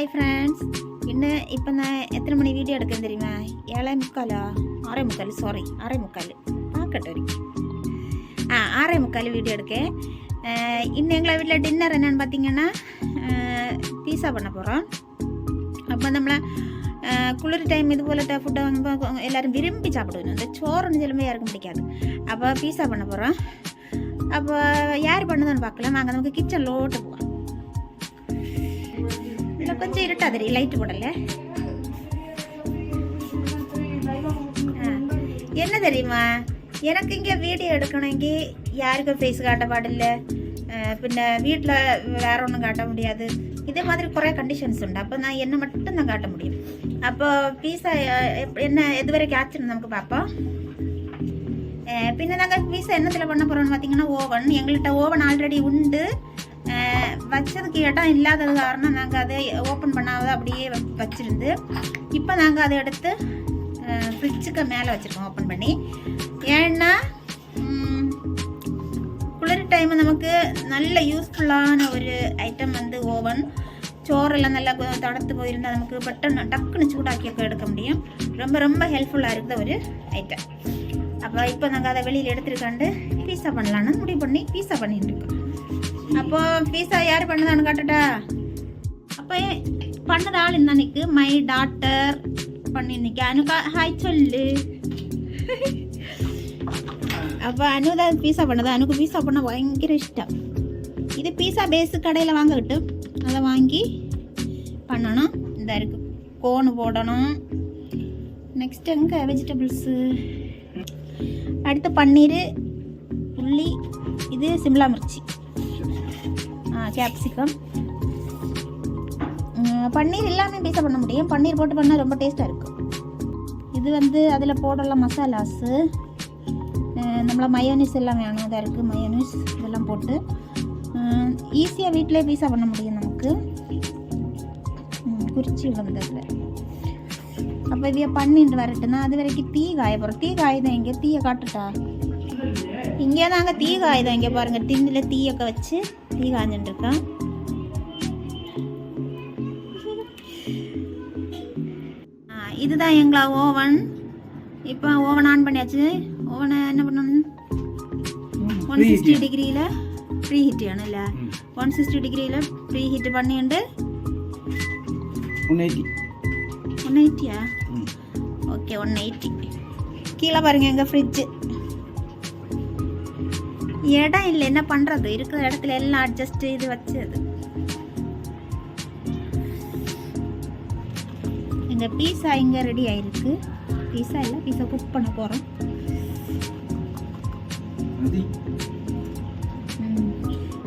Hi friends இன்னும் இப்போ நான் எத்தனை மணி வீடியோ எடுக்கேன் தெரியுமா? ஏழை முக்காலா? ஆறே முக்கால் சாரி ஆறே முக்கால். பார்க்கட்டும் வரைக்கும் ஆ ஆறே முக்கால் வீடியோ எடுக்கேன். இன்னும் எங்களை வீட்டில் டின்னர் என்னென்னு பார்த்தீங்கன்னா பீஸா பண்ண போகிறோம் அப்போ நம்மளை குளிர் டைம் இது போல ஃபுட்டை வாங்கும்போது எல்லோரும் விரும்பி சாப்பிடுவோம் இந்த சோறுன்னு சொல்லும்போது யாருக்கும் பிடிக்காது. அப்போ பீஸா பண்ண போகிறோம் அப்போ யார் பண்ணுதுன்னு பார்க்கலாம். நாங்கள் நமக்கு கிச்சன் லோட்டு போவோம் கொஞ்சம் இருட்டாது தெரியும் லைட்டு போடல. என்ன தெரியுமா? எனக்கு இங்கே வீடியோ எடுக்கணுங்கி யாருக்கும் ஃபேஸ் காட்ட பாடில்ல. அஹ் பின்ன வீட்டில் வேற ஒன்றும் காட்ட முடியாது. இதே மாதிரி குறைய கண்டிஷன்ஸ் உண்டு. அப்போ நான் என்ன மட்டும் தான் காட்ட முடியும். அப்போ பீஸா என்ன எது வரைக்கும் ஆச்சுன்னு நமக்கு பார்ப்போம். பின்ன நாங்கள் பீஸா என்னத்தில் பண்ண போகிறோம்னு பார்த்தீங்கன்னா ஓவன் எங்கள்கிட்ட ஓவன் ஆல்ரெடி உண்டு. வச்சதுக்கு இடம் இல்லாதது காரணம் நாங்கள் அதை ஓப்பன் பண்ணாத அப்படியே வச்சுருந்து இப்போ நாங்கள் அதை எடுத்து ஃப்ரிட்ஜுக்கு மேலே வச்சுருக்கோம் ஓப்பன் பண்ணி. ஏன்னா குளிர் டைம் நமக்கு நல்ல யூஸ்ஃபுல்லான ஒரு ஐட்டம் வந்து ஓவன் சோறெல்லாம் நல்லா தடுத்து போயிருந்தால் நமக்கு பட்டன் டக்குன்னு சூடாக்கி எடுக்க முடியும். ரொம்ப ரொம்ப ஹெல்ப்ஃபுல்லாக இருக்கிற ஒரு ஐட்டம் அப்போ இப்போ நாங்கள் அதை வெளியில் எடுத்துருக்காண்டு பீஸா பண்ணலான்னு முடிவு பண்ணி பீஸா பண்ணிட்டு இருக்கோம். அப்போ பீஸா யார் பண்ணதான்னு காட்டுட்டா? அப்போ பண்ணது ஆள் இன்னைக்கு அன்னைக்கு மை டாட்டர் பண்ணியிருந்தீங்க அனுக்கா ஹாய் சொல்லு. அப்போ அனு தான் பீஸா பண்ணது. அனுக்கு பீஸா பண்ண பயங்கர இஷ்டம். இது பீஸா பேஸு கடையில் வாங்கிட்டு அதை வாங்கி பண்ணணும். இந்த இருக்கு. கோன் போடணும். நெக்ஸ்ட் எங்கே? வெஜிடபிள்ஸு அடுத்து பன்னீர் உள்ளி இது சிம்லா மிர்ச்சி. கேப்சிகம் பன்னீர் இல்லாமல் பீஸா பண்ண முடியும். பன்னீர் போட்டு பண்ணால் ரொம்ப டேஸ்ட்டாக இருக்கும். இது வந்து அதில் போடலாம் மசாலாஸு நம்மளை மயோனிஸ் எல்லாம் வேணும் இதாக இருக்குது மயோனிஸ் இதெல்லாம் போட்டு. ஈஸியாக வீட்டிலே பீஸா பண்ண முடியும் நமக்கு. குறிச்சி வந்ததில். அப்போ இதைய பண்ணிட்டு வரட்டுனா அது வரைக்கும் தீ காய போகிறோம் தீ காயுதான் இங்கே? தீயை காட்டுட்டா இங்கே தாங்க தீ காயுதான் இங்கே பாருங்கள் டின்னில் தீயக்க வச்சு தீ காஞ்சிட்டுருக்கான் இதுதான் எங்களா ஓவன். இப்போ ஓவன் ஆன் பண்ணியாச்சு. ஓவனை என்ன பண்ணணும்? ஒன் சிக்ஸ்டி டிகிரியில் ப்ரீ ஹீட் வேணும் இல்லை? ஒன் சிக்ஸ்டி டிகிரியில் ப்ரீ ஹீட் பண்ணிட்டு ஒன் எயிட்டி ஒன் எயிட்டியா ஓகே ஒன் எயிட்டி கீழே பாருங்கள் எங்கள் ஃப்ரிட்ஜு இடம் இல்லை. என்ன பண்ணுறது இருக்கிற இடத்துல எல்லாம் அட்ஜஸ்ட் இது வச்சது இந்த பீஸா இங்கே ரெடி ஆயிருக்கு. பீஸா இல்லை பீஸா குக் பண்ண போகிறோம்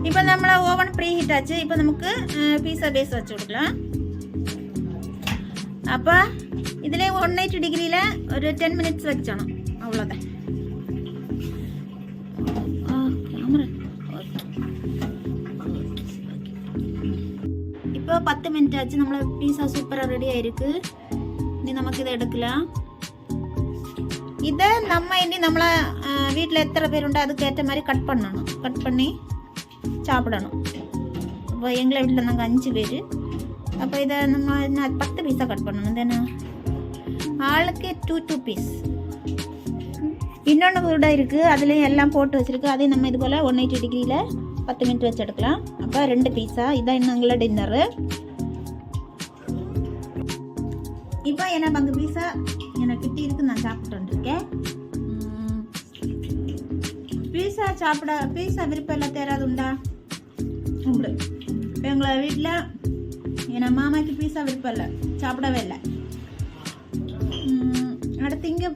இப்போ நம்மள ஓவன் ப்ரீ ஹீட் ஆச்சு. இப்போ நமக்கு பீஸா பேஸ் வச்சு கொடுக்கலாம். அப்போ இதில் ஒன் எயிட்டி டிகிரியில் ஒரு டென் மினிட்ஸ் வச்சணும். அவ்வளோதான் இப்போ பத்து மினிட் ஆச்சு. நம்மள பீஸா சூப்பராக ரெடி ஆயிருக்கு. இனி நமக்கு இதை எடுக்கலாம். இதை நம்ம இனி நம்மளை வீட்டில் எத்தனை பேர் உண்டோ அதுக்கு ஏற்ற மாதிரி கட் பண்ணணும். கட் பண்ணி சாப்பிடணும். அப்போ எங்களை வீட்டில் நாங்கள் அஞ்சு பேர். அப்போ இதை நம்ம என்ன பத்து பீஸாக கட் பண்ணணும். தானே ஆளுக்கு டூ டூ பீஸ் இன்னொன்று கூட இருக்குது அதுலேயும் எல்லாம் போட்டு வச்சுருக்கு. அதையும் நம்ம இது போல் ஒன் எயிட்டி டிகிரியில் பத்து மினிட் வச்சு எடுக்கலாம். அப்போ ரெண்டு பீஸா இதான் இன்னும் எங்களோட டின்னரு இப்போ என்ன பங்கு பீஸா எனக்கு கிட்டி இருக்கு நான் சாப்பிட்டு வந்திருக்கேன். பீஸா சாப்பிட பீஸா விருப்பம் எல்லாம் தேராது உண்டா? உண்டு. இப்போ எங்களை வீட்டில் என் மாமாக்கு பீஸா விருப்பம் இல்லை. சாப்பிடவே இல்லை. அடுத்து இங்கே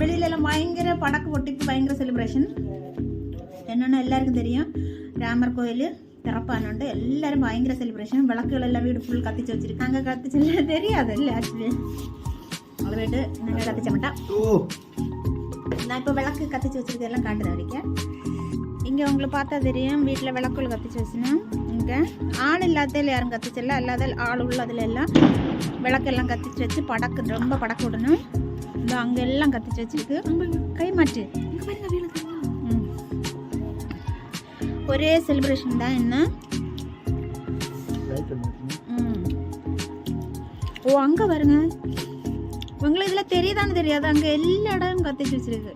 வெளியிலலாம் பயங்கர படக்கு ஒட்டிக்கு பயங்கர செலிப்ரேஷன் என்னென்னு எல்லாருக்கும் தெரியும். ராமர் கோயில் திறப்பானுண்டு. எல்லாரும் பயங்கர செலிப்ரேஷன் விளக்குகள் எல்லாம் வீடு ஃபுல் கத்திச்சு வச்சிருக்காங்க. கத்திச்சு தெரியாது இல்லை ஆக்சுவலி அவளை வீட்டு நாங்கள் கத்திச்ச மாட்டோம். ஓ. நான் இப்போ விளக்கு கத்திச்சு வச்சிருக்க எல்லாம் காட்டுது வரைக்கும் இங்கே உங்களுக்கு பார்த்தா தெரியும். வீட்டில் விளக்குகள் கத்திச்சு வச்சுனா. இங்கே ஆள் இல்லாததில் யாரும் கத்திச்சல அல்லாத ஆள் உள்ளதில் எல்லாம் விளக்கெல்லாம் கத்திச்சு வச்சு படக்கு ரொம்ப படக்கு விடணும். இந்த அங்கே எல்லாம் கத்திச்சு வச்சிருக்கு. கை மாட்டு. இங்க பாருங்க. ஒரே செலிப்ரேஷன் தான் என்ன. ஓ அங்கே பாருங்க. உங்களுக்கு இதில் தெரியுதான்னு தெரியாது. அங்கே எல்லா இடமும் கத்திச்சு வச்சிருக்கு.